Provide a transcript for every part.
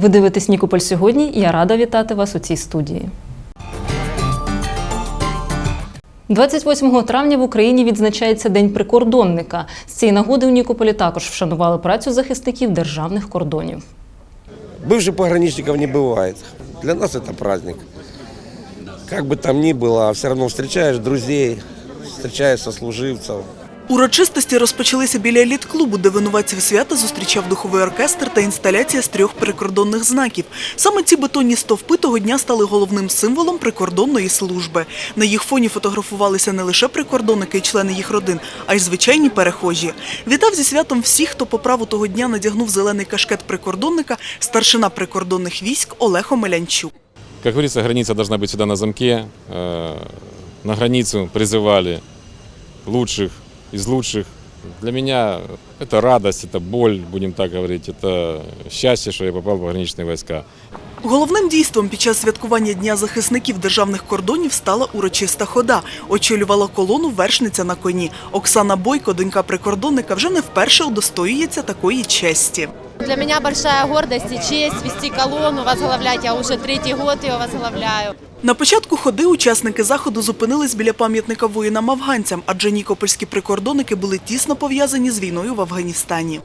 Ви дивитесь Нікополь сьогодні, і я рада вітати вас у цій студії. 28 травня в Україні відзначається День прикордонника. З цієї нагоди у Нікополі також вшанували працю захисників державних кордонів. Бывших пограничников не бывает. Для нас это праздник. Как бы там ни было, все равно встречаешь друзей, встречаешь сослуживцев. Урочистості розпочалися біля еліт-клубу, де винуватців свята зустрічав духовий оркестр та інсталяція з трьох прикордонних знаків. Саме ці бетонні стовпи того дня стали головним символом прикордонної служби. На їх фоні фотографувалися не лише прикордонники і члени їх родин, а й звичайні перехожі. Вітав зі святом всіх, хто по праву того дня надягнув зелений кашкет прикордонника, старшина прикордонних військ Олег Омелянчук. Как говорится, граница должна быть всегда на замке. Э, На границу призывали лучших из лучших. Для меня это радость, это боль, будем так говорить, это счастье, что я попал в пограничные войска. Головним дійством під час святкування Дня захисників державних кордонів стала урочиста хода. Очолювала колону вершниця на коні. Оксана Бойко, донька прикордонника, вже не вперше удостоюється такої честі. Для меня большая гордость и честь вести колонну, возглавлять. Я уже третий год ее возглавляю. На початку ходи учасники заходу зупинились біля пам'ятника воїнам-афганцям, адже нікопольські прикордонники були тісно пов'язані з війною в Афганістані.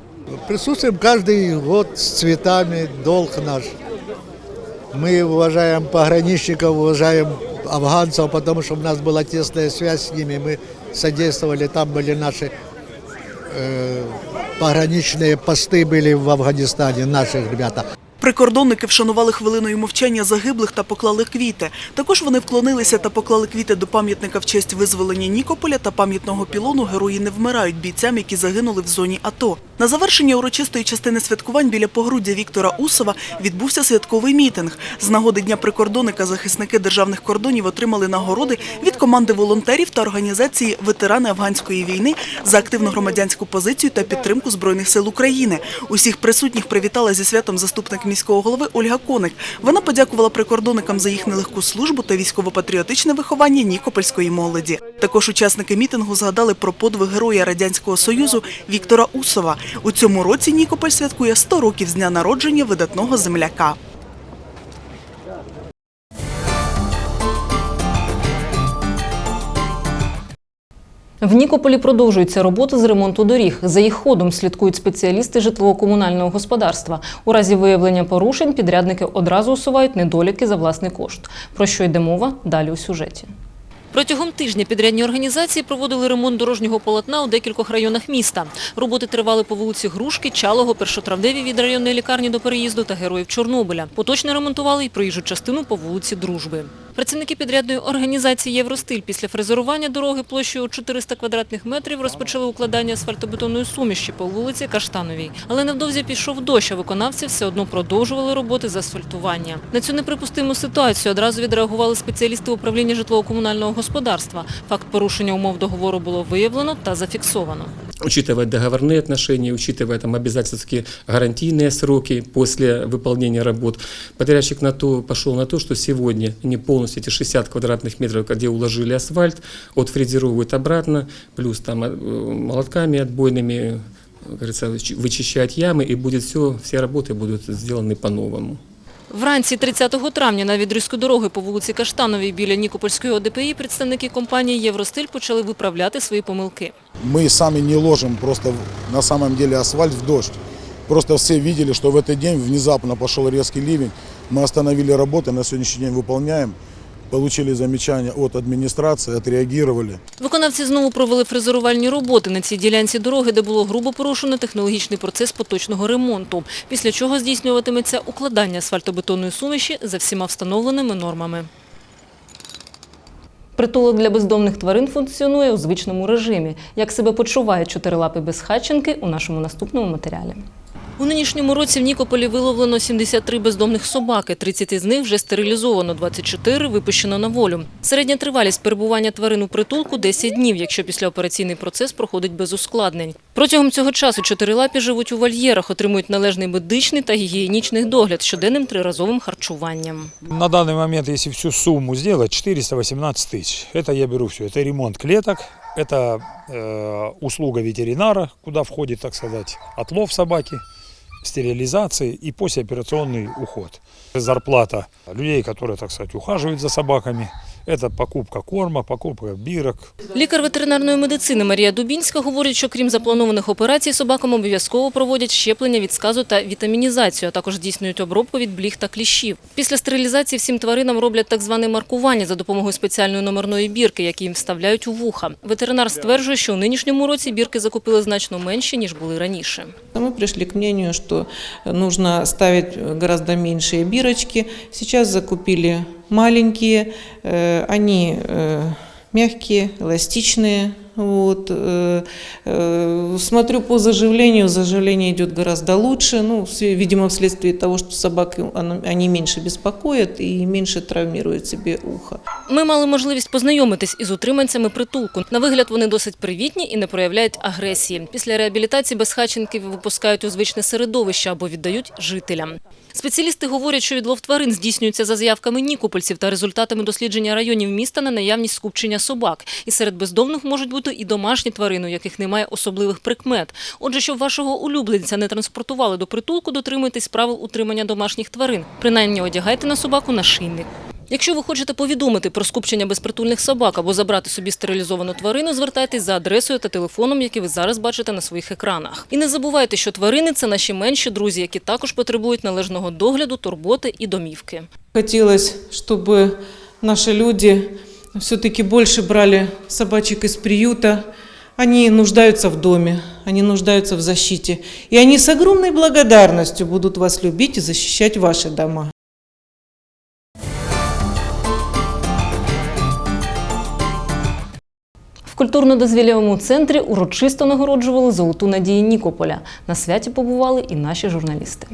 Присутствуем каждый год с цветами, долг наш. Мы уважаем пограничников, уважаем афганцев, потому что у нас была тесная связь с ними. Мы содействовали, там были наши э, пограничные посты были в Афганистане, наши ребята. Прикордонники вшанували хвилиною мовчання загиблих та поклали квіти. Також вони вклонилися та поклали квіти до пам'ятника в честь визволення Нікополя та пам'ятного пілону Герої не вмирають бійцям, які загинули в зоні АТО. На завершення урочистої частини святкувань біля погруддя Віктора Усова відбувся святковий мітинг. З нагоди Дня прикордонника захисники державних кордонів отримали нагороди від команди волонтерів та організації Ветерани афганської війни за активну громадянську позицію та підтримку Збройних сил України. Усіх присутніх привітала зі святом заступник міського голови Ольга Коник. Вона подякувала прикордонникам за їх нелегку службу та військово-патріотичне виховання нікопольської молоді. Також учасники мітингу згадали про подвиг героя радянського союзу Віктора Усова. У цьому році Нікополь святкує 100 років з дня народження видатного земляка. В Нікополі продовжуються роботи з ремонту доріг. За їх ходом слідкують спеціалісти житлово-комунального господарства. У разі виявлення порушень підрядники одразу усувають недоліки за власний кошт. Про що йде мова далі у сюжеті. Протягом тижня підрядні організації проводили ремонт дорожнього полотна у декількох районах міста. Роботи тривали по вулиці Грушки, Чалого, Першотравдеві від районної лікарні до переїзду та героїв Чорнобиля. Поточно ремонтували і проїжджу частину по вулиці Дружби. Працівники підрядної організації «Євростиль» після фрезерування дороги площею 400 квадратних метрів розпочали укладання асфальтобетонної суміші по вулиці Каштановій. Але невдовзі пішов дощ, а виконавці все одно продовжували роботи з асфальтування. На цю неприпустиму ситуацію одразу відреагували спеціалісти управління житлово-комунального господарства Факт порушення умов договору було виявлено та зафіксовано. учитывая договорные отношения, учитывая там обязательские гарантийные сроки после выполнения работ, подрядчик на то, пошел на то, что сегодня они полностью эти 60 квадратных метров, где уложили асфальт, отфрезеровывают обратно, плюс там э, молотками отбойными, как говорится, вычищают ямы, и будет все, все работы будут сделаны по-новому. Вранці 30 травня на відрізку дороги по вулиці Каштановій біля Нікопольської ОДПІ представники компанії «Євростиль» почали виправляти свої помилки. мы сами не ложим просто в- на самом деле асфальт в дождь. Просто все видели, что в этот день внезапно пошел резкий ливень. Мы остановили работы, на сегодняшний день выполняем. Получили замечания от администрации, отреагировали. Виконавці знову провели фрезерувальні роботи на цій ділянці дороги, де було грубо порушено технологічний процес поточного ремонту, після чого здійснюватиметься укладання асфальтобетонної суміші за всіма встановленими нормами. Притулок для бездомних тварин функціонує у звичному режимі. Як себе почуває чотирилапий безхатченки у нашому наступному матеріалі. У нинішньому році в Нікополі виловлено 73 бездомних собаки, 30 з них вже стерилізовано, 24 випущено на волю. Середня тривалість перебування тварин у притулку – 10 днів, якщо післяопераційний процес проходить без ускладнень. Протягом цього часу чотирилапі живуть у вольєрах, отримують належний медичний та гігієнічний догляд щоденним триразовим харчуванням. На данный момент, если всю сумму сделать, 418 тысяч. Это я беру все. Это ремонт клеток, это э, услуга ветеринара, куда входит, так сказать, отлов собаки, стерилизации и послеоперационный уход. Зарплата людей, которые, так сказать, ухаживают за собаками, это покупка корма, покупка бирок, Лікар ветеринарної медицини Марія Дубінська говорить, що крім запланованих операцій, собакам обов'язково проводять щеплення від сказу та вітамінізацію, а також здійснюють обробку від бліг та кліщів. Після стерилізації всім тваринам роблять так зване маркування за допомогою спеціальної номерної бірки, які їм вставляють у вуха. Ветеринар стверджує, що у нинішньому році бірки закупили значно менші, ніж були раніше. Мы пришли к мнению, что нужно ставить гораздо меньшие бирочки. Сейчас закупили маленькие, э, они э, мягкие, эластичные. Вот. э, э, Смотрю по заживлению, заживление идет гораздо лучше, ну, видимо, вследствие того, что собак оно- они меньше беспокоят и меньше травмируют себе ухо. Ми мали можливість познайомитись із утриманцями притулку. На вигляд вони досить привітні і не проявляють агресії. Після реабілітації безхатченків випускають у звичне середовище або віддають жителям. Спеціалісти говорять, що відлов тварин здійснюється за заявками нікопольців та результатами дослідження районів міста на наявність скупчення собак. І серед бездомних можуть бути і домашні тварини, у яких немає особливих прикмет. Отже, щоб вашого улюбленця не транспортували до притулку, дотримуйтесь правил утримання домашніх тварин. Принаймні одягайте на собаку нашийник. Якщо ви хочете повідомити про скупчення безпритульних собак або забрати собі стерилізовану тварину, звертайтесь за адресою та телефоном, які ви зараз бачите на своїх екранах. І не забувайте, що тварини це наші менші друзі, які також потребують належного догляду, турботи і домівки. Хотелось, чтобы наши люди все-таки больше брали собачек из приюта. Они нуждаются в доме, они нуждаются в защите. И они с огромной благодарностью будут вас любить и защищать ваши дома. В культурно-дозвіллєвому центрі урочисто нагороджували золоту надію Нікополя. На святі побували і наші журналісти.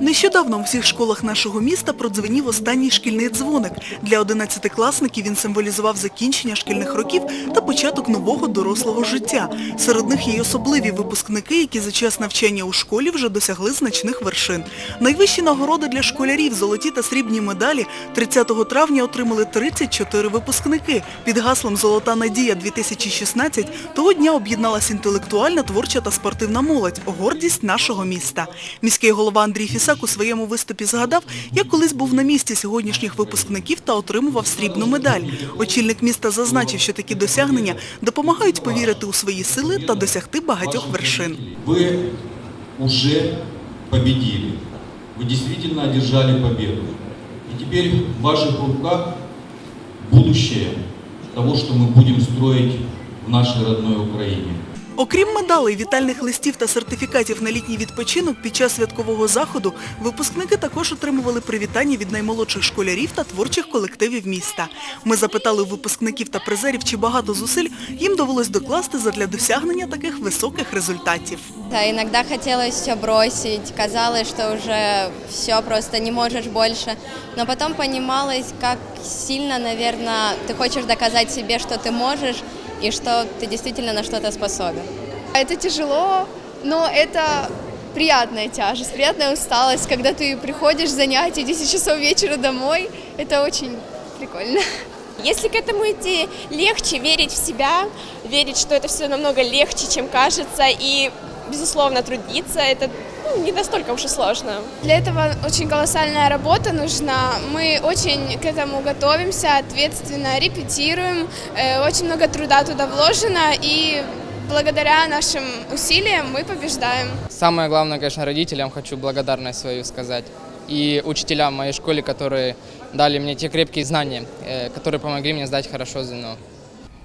Нещодавно у всіх школах нашого міста продзвенів останній шкільний дзвоник. Для одинадцятикласників він символізував закінчення шкільних років та початок нового дорослого життя. Серед них є й особливі випускники, які за час навчання у школі вже досягли значних вершин. Найвищі нагороди для школярів, золоті та срібні медалі 30 травня отримали 34 випускники. Під гаслом Золота надія 2016 того дня об'єдналась інтелектуальна, творча та спортивна молодь, гордість нашого міста. Міський голова Андрій Фісак у своєму виступі згадав, як колись був на місці сьогоднішніх випускників та отримував срібну медаль. Очільник міста зазначив, що такі досягнення допомагають повірити у свої сили та досягти багатьох вершин. Вы уже победили. Вы действительно одержали победу. И теперь в ваших руках будущее того, что мы будем строить в нашей родной Украине. Окрім медалей, вітальних листів та сертифікатів на літній відпочинок під час святкового заходу, випускники також отримували привітання від наймолодших школярів та творчих колективів міста. Ми запитали у випускників та призерів, чи багато зусиль їм довелось докласти задля досягнення таких високих результатів. Да, иногда хотелось все бросить, казалось, что уже все просто не можешь больше, но потом понималось, как сильно, наверное, ты хочешь доказать себе, что ты можешь и что ты действительно на что-то способен. Это тяжело, но это приятная тяжесть, приятная усталость. Когда ты приходишь с занятий 10 часов вечера домой, это очень прикольно. Если к этому идти легче, верить в себя, верить, что это все намного легче, чем кажется, и, безусловно, трудиться, это ну, не настолько уж и сложно. Для этого очень колоссальная работа нужна. Мы очень к этому готовимся, ответственно репетируем, э, очень много труда туда вложено, и благодаря нашим усилиям мы побеждаем. Самое главное, конечно, родителям хочу благодарность свою сказать. И учителям в моей школе, которые дали мне те крепкие знания, э, которые помогли мне сдать хорошо ЗНО.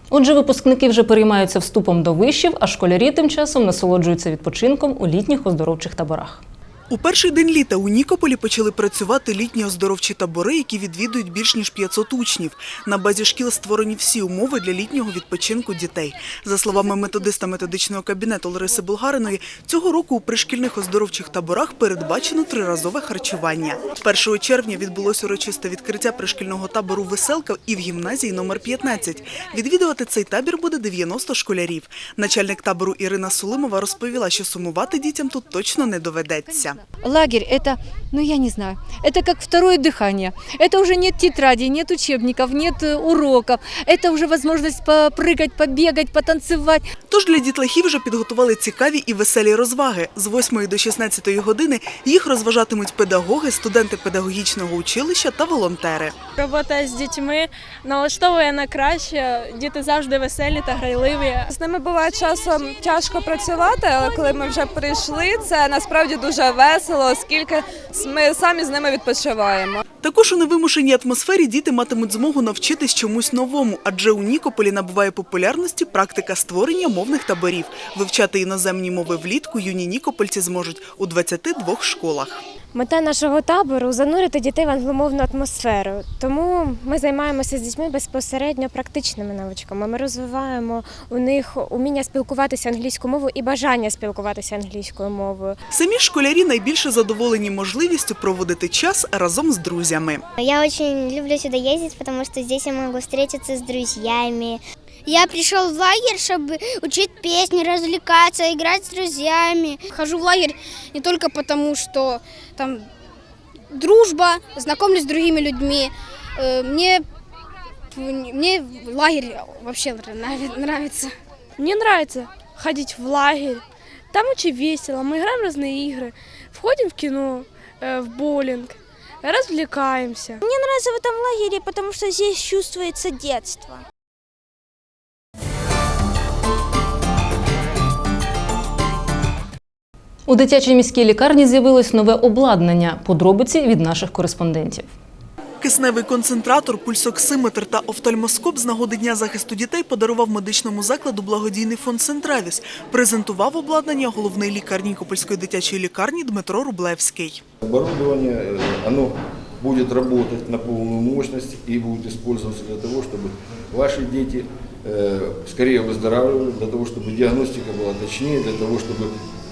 Отже, випускники вже переймаються вступом до вишів, а школярі тим часом насолоджуються відпочинком у літніх оздоровчих таборах. У перший день літа у Нікополі почали працювати літні оздоровчі табори, які відвідують більш ніж 500 учнів. На базі шкіл створені всі умови для літнього відпочинку дітей. За словами методиста методичного кабінету Лариси Булгариної, цього року у пришкільних оздоровчих таборах передбачено триразове харчування. 1 червня відбулось урочисте відкриття пришкільного табору Веселка і в гімназії номер 15. Відвідувати цей табір буде 90 школярів. Начальник табору Ірина Сулимова розповіла, що сумувати дітям тут точно не доведеться. Лагерь – это, ну я не знаю, это как второе дыхание. Это уже нет тетрадей, нет учебников, нет э, уроков. Это уже возможность попрыгать, побегать, потанцевать. Тож для дітлахів вже підготували цікаві і веселі розваги. З 8 до 16 години їх розважатимуть педагоги, студенти педагогічного училища та волонтери. Робота з дітьми налаштовує на краще. Діти завжди веселі та грайливі. З ними буває часом тяжко працювати, але коли ми вже прийшли, це насправді дуже весело, оскільки ми самі з ними відпочиваємо. Також у невимушеній атмосфері діти матимуть змогу навчитись чомусь новому, адже у Нікополі набуває популярності практика створення мовних таборів. Вивчати іноземні мови влітку юні нікопольці зможуть у 22 школах. Мета нашого табору занурити дітей в англомовну атмосферу. Тому ми займаємося з дітьми безпосередньо практичними навичками. Ми розвиваємо у них уміння спілкуватися англійською мовою і бажання спілкуватися англійською мовою. Самі школярі найбільше задоволені можливістю проводити час разом з друзями. Я очень люблю сюда ездить, потому что здесь я могу встретиться с друзьями. Я пришел в лагерь, чтобы учить песни, развлекаться, играть с друзьями. Хожу в лагерь не только потому, что там дружба, знакомлюсь с другими людьми. Э, Мне, мне лагерь вообще нрав- нравится. Мне нравится ходить в лагерь. Там очень весело. Мы играем в разные игры. Входим в кино, э, в боулинг, развлекаемся. Мне нравится в этом лагере, потому что здесь чувствуется детство. У дитячій міській лікарні з'явилось нове обладнання. Подробиці від наших кореспондентів. Кисневий концентратор, пульсоксиметр та офтальмоскоп з нагоди Дня захисту дітей подарував медичному закладу благодійний фонд «Центравіс». Презентував обладнання головний лікар Нікопольської дитячої лікарні Дмитро Рублевський. Оборудование, э, оно будет работать на полную мощность и будет использоваться для того, чтобы ваши дети э, скорее выздоравливали, для того, чтобы диагностика была точнее, для того, чтобы,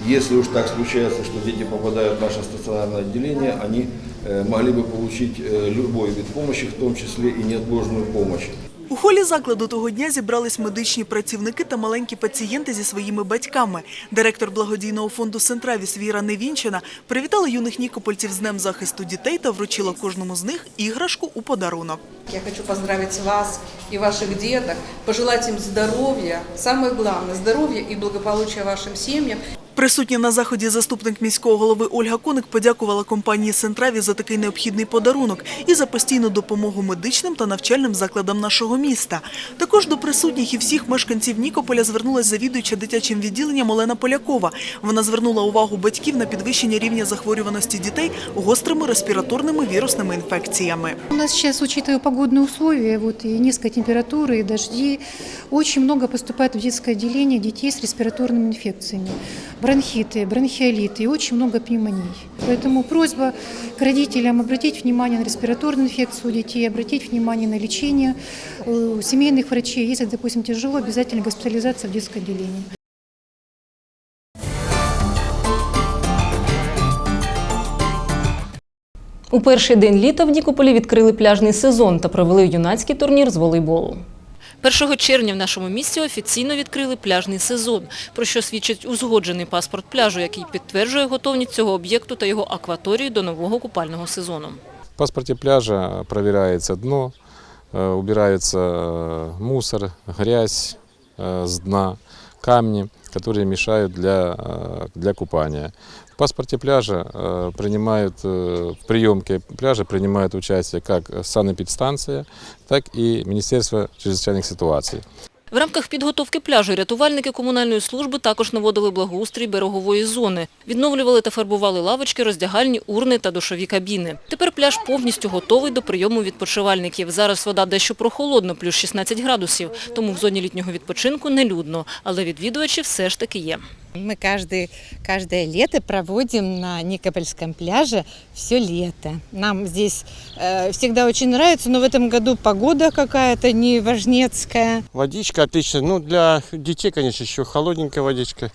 если уж так случается, что дети попадают в наше стационарное отделение, они э, могли бы получить э, любой вид помощи, в том числе и неотложную помощь. У холі закладу того дня зібрались медичні працівники та маленькі пацієнти зі своїми батьками. Директор благодійного фонду «Центравіс» Віра Невінчина привітала юних нікопольців з Днем захисту дітей та вручила кожному з них іграшку у подарунок. Я хочу поздравить вас и ваших деток, пожелать им здоровья, самое главное, здоровья и благополучия вашим семьям. Присутня на заході заступник міського голови Ольга Коник подякувала компанії «Центраві» за такий необхідний подарунок і за постійну допомогу медичним та навчальним закладам нашого міста. Також до присутніх і всіх мешканців Нікополя звернулася завідуюча дитячим відділенням Олена Полякова. Вона звернула увагу батьків на підвищення рівня захворюваності дітей гострими респіраторними вірусними інфекціями. У нас сейчас, учитывая погодные условия, вот и низкая температура, и дожди, очень много поступает в детское отделение детей с респираторными инфекциями. Бронхиты, бронхиолиты и очень много пневмоний. Поэтому просьба к родителям обратить внимание на респираторную инфекцию у детей, обратить внимание на лечение у семейных врачей. Если, допустим, тяжело, обязательно госпитализация в детское отделение. У перший день літа в Нікополі відкрили пляжний сезон та провели юнацький турнір з волейболу. 1 червня в нашому місті офіційно відкрили пляжний сезон, про що свідчить узгоджений паспорт пляжу, який підтверджує готовність цього об'єкту та його акваторії до нового купального сезону. В паспорте пляжа проверяется дно, э, убирается э, мусор, грязь э, с дна, камни, которые мешают для, э, для купания. В паспорте пляжа э, принимают, э, в приемке пляжа принимают участие как санэпидстанция, так и Министерство чрезвычайных ситуаций. В рамках підготовки пляжу рятувальники комунальної служби також наводили благоустрій берегової зони. Відновлювали та фарбували лавочки, роздягальні, урни та душові кабіни. Тепер пляж повністю готовий до прийому відпочивальників. Зараз вода дещо прохолодно, плюс 16 градусів, тому в зоні літнього відпочинку не людно, але відвідувачі все ж таки є. Мы каждый, каждое лето проводим на Никопольском пляже все лето. Нам здесь э, всегда очень нравится, но в этом году погода какая-то неважнецкая. Водичка отличная. Ну, для детей, конечно, еще холодненькая водичка.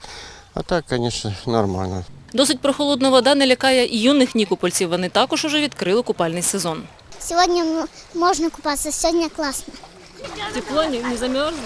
А так, конечно, нормально. Досить прохолодна вода не лякає і юних нікопольців. Вони також уже відкрили купальний сезон. Сегодня м- можно купаться, сегодня классно. Тепло, не замерзло?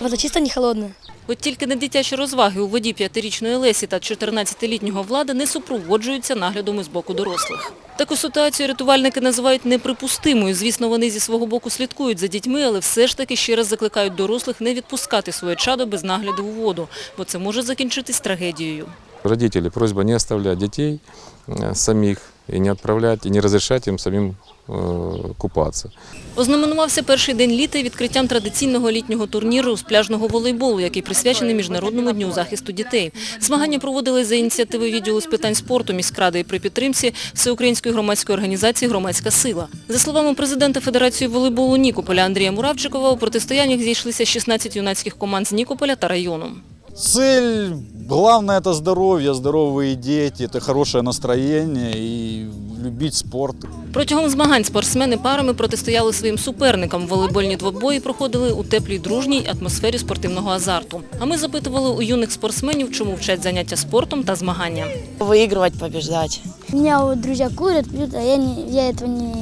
Вода чисто не холодная. От тільки на дитячі розваги у воді п'ятирічної Лесі та 14-літнього Влада не супроводжуються наглядом із боку дорослих. Таку ситуацію рятувальники називають неприпустимою. Звісно, вони зі свого боку слідкують за дітьми, але все ж таки ще раз закликають дорослих не відпускати своє чадо без нагляду у воду, бо це може закінчитись трагедією. Родители, просьба не оставлять детей э, самих и не отправлять, и не разрешать им самим э, купаться. Ознаменувався перший день літа відкриттям традиційного літнього турніру з пляжного волейболу, який присвячений Міжнародному дню захисту дітей. Змагання проводили за ініціативи відділу з питань спорту міськради і при підтримці Всеукраїнської громадської організації «Громадська сила». За словами президента Федерації волейболу Нікополя Андрія Муравчикова, у протистояннях зійшлися 16 юнацьких команд з Нікополя та району. Цель, главное это здоровье, здоровые дети, это хорошее настроение и любить спорт. Протягом змагань спортсмени парами протистояли своїм суперникам. Волейбольні двобої проходили у теплій дружній атмосфері спортивного азарту. А ми запитували у юних спортсменів, чому вчать заняття спортом та змагання. Выигрывать, побеждать. У меня вот друзья курят, пьют, а я, не, я этого не,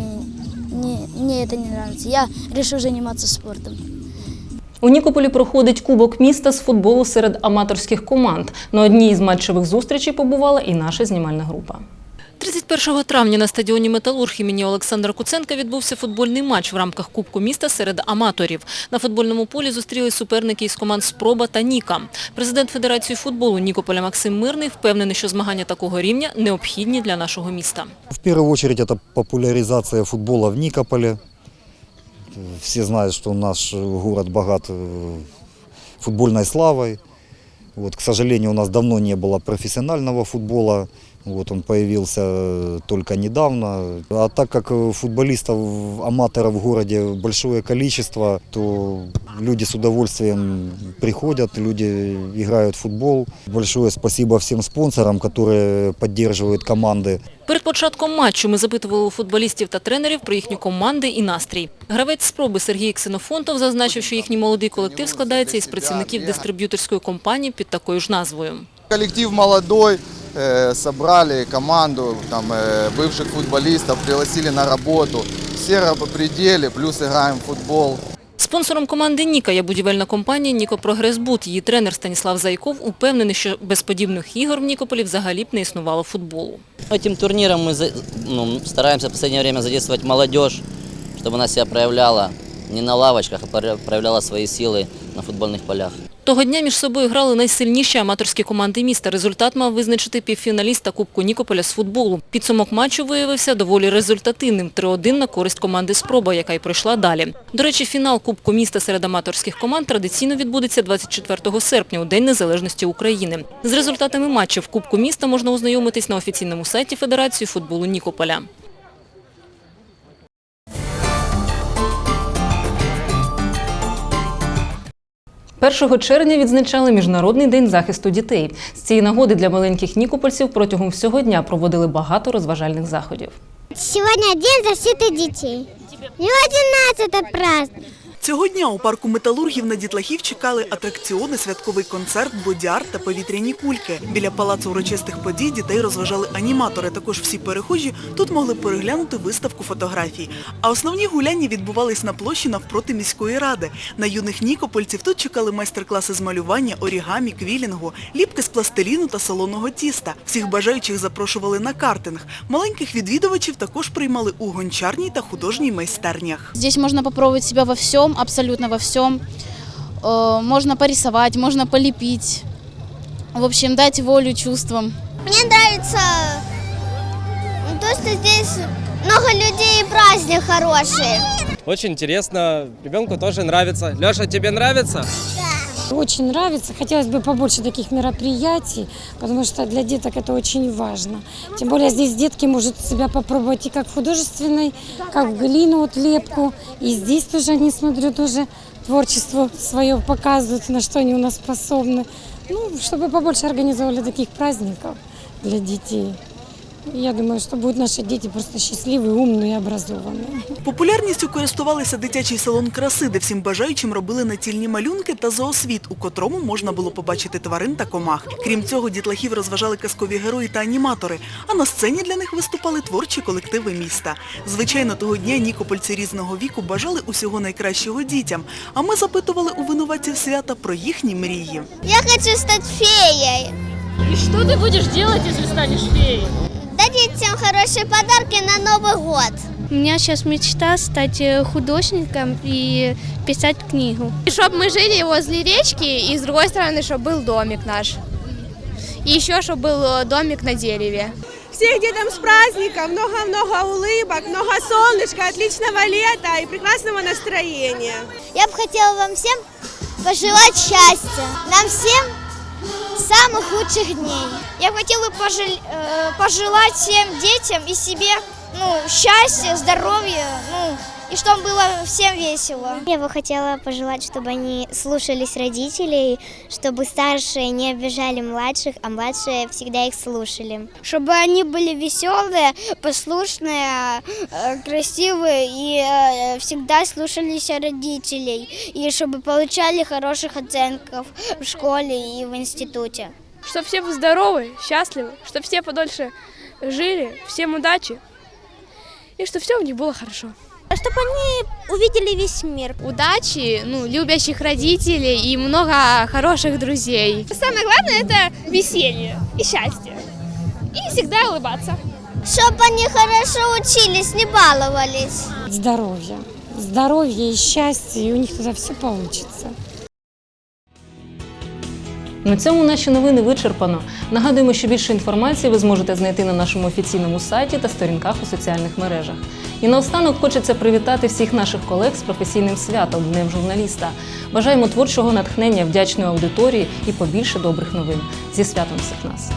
не... Мне это не нравится. Я решил заниматься спортом. У Нікополі проходить Кубок міста з футболу серед аматорських команд. На одній із матчевих зустрічей побувала і наша знімальна група. 31 травня на стадіоні «Металург» імені Олександра Куценка відбувся футбольний матч в рамках Кубку міста серед аматорів. На футбольному полі зустрілись суперники із команд «Спроба» та «Ніка». Президент Федерації футболу Нікополя Максим Мирний впевнений, що змагання такого рівня необхідні для нашого міста. В первую очередь это популяризация футбола в Никополе. Все знают, что наш город богат э, футбольной славой. Вот, к сожалению, у нас давно не было профессионального футбола. Вот, он появился э, только недавно. А так как э, футболистов, аматоров в городе большое количество, то люди с удовольствием приходят, люди играют в футбол. Большое спасибо всем спонсорам, которые поддерживают команды. Перед початком матчу ми запитували у футболістів та тренерів про їхні команди і настрій. Гравець спроби Сергій Ксенофонтов зазначив, що їхній молодий колектив складається із працівників дистриб'юторської компанії під такою ж назвою. Коллектив молодой, э, собрали команду там, э, бывших футболистов, пригласили на работу. Все по пределе, плюс играем в футбол. Спонсором команди «Ніка» є будівельна компанія «Ніко Прогресбуд». Її тренер Станіслав Зайков упевнений, що без подібних ігор в Нікополі взагалі б не існувало футболу. Этим турниром мы за- ну, стараемся в последнее время задействовать молодежь, чтобы она себя проявляла не на лавочках, а проя- проявляла свои силы на футбольных полях. Того дня між собою грали найсильніші аматорські команди міста. Результат мав визначити півфіналіста Кубку Нікополя з футболу. Підсумок матчу виявився доволі результативним – 3-1 на користь команди «Спроба», яка й пройшла далі. До речі, фінал Кубку міста серед аматорських команд традиційно відбудеться 24 серпня, у День Незалежності України. З результатами матчів Кубку міста можна ознайомитись на офіційному сайті Федерації футболу Нікополя. 1 червня відзначали Міжнародний день захисту дітей. З цієї нагоди для маленьких нікопольців протягом всього дня проводили багато розважальних заходів. Сьогодні день захисту дітей. І 11 праздник. Цього дня у парку металургів на дітлахів чекали атракціони, святковий концерт, бодяр та повітряні кульки. Біля палацу урочистих подій дітей розважали аніматори. Також всі перехожі тут могли переглянути виставку фотографій. А основні гуляння відбувались на площі навпроти міської ради. На юних нікопольців тут чекали майстер-класи з малювання, орігамі, квілінгу, ліпки з пластиліну та солоного тіста. Всіх бажаючих запрошували на картинг. Маленьких відвідувачів також приймали у гончарній та художній майстернях. Здесь можно попробовать себя во всем, абсолютно во всем. Э, Можно порисовать, можно полепить. В общем, дать волю чувствам. Мне нравится то, что здесь много людей и праздник хороший. Очень интересно, ребенку тоже нравится. Леша, тебе нравится? Очень нравится. Хотелось бы побольше таких мероприятий, потому что для деток это очень важно. Тем более здесь детки могут себя попробовать и как в художественной, как в глину, вот лепку. И здесь тоже, они, смотрю, тоже творчество свое показывают, на что они у нас способны. Ну, чтобы побольше организовали таких праздников для детей. Я думаю, что будут наши дети просто счастливые, умные и образованные. Популярністю користувалися дитячий салон краси, де всім бажаючим робили натільні малюнки та зоосвіт, у котрому можна було побачити тварин та комах. Крім цього, дітлахів розважали казкові герої та аніматори, а на сцені для них виступали творчі колективи міста. Звичайно, того дня нікопольці різного віку бажали усього найкращого дітям, а ми запитували у винуватців свята про їхні мрії. Я хочу стать феей. И что ты будешь делать, если станешь феей? Всем хорошие подарки на Новый год. У меня сейчас мечта стать э, художником и писать книгу. Чтобы мы жили возле речки, и с другой стороны, чтобы был домик наш. И еще, чтобы был э, домик на дереве. Всех детям с праздником, много-много улыбок, много солнышка, отличного лета и прекрасного настроения. Я бы хотела вам всем пожелать счастья. Нам всем самых лучших дней. Я бы хотела пожел- э, пожелать всем детям и себе ну, счастья, здоровья, ну, и чтобы было всем весело. Я бы хотела пожелать, чтобы они слушались родителей, чтобы старшие не обижали младших, а младшие всегда их слушали. Чтобы они были веселые, послушные, э, красивые и э, всегда слушались родителей. И чтобы получали хороших оценков в школе и в институте. Чтобы все были здоровы, счастливы, чтобы все подольше жили, всем удачи. И чтобы все у них было хорошо. Чтобы они увидели весь мир. Удачи, ну, любящих родителей и много хороших друзей. Самое главное это веселье и счастье. И всегда улыбаться. Чтобы они хорошо учились, не баловались. Здоровья. Здоровье и счастье, и у них тогда все получится. На цьому наші новини вичерпано. Нагадуємо, що більше інформації ви зможете знайти на нашому офіційному сайті та сторінках у соціальних мережах. І наостанок хочеться привітати всіх наших колег з професійним святом Днем журналіста. Бажаємо творчого натхнення, вдячної аудиторії і побільше добрих новин. Зі святом всіх нас!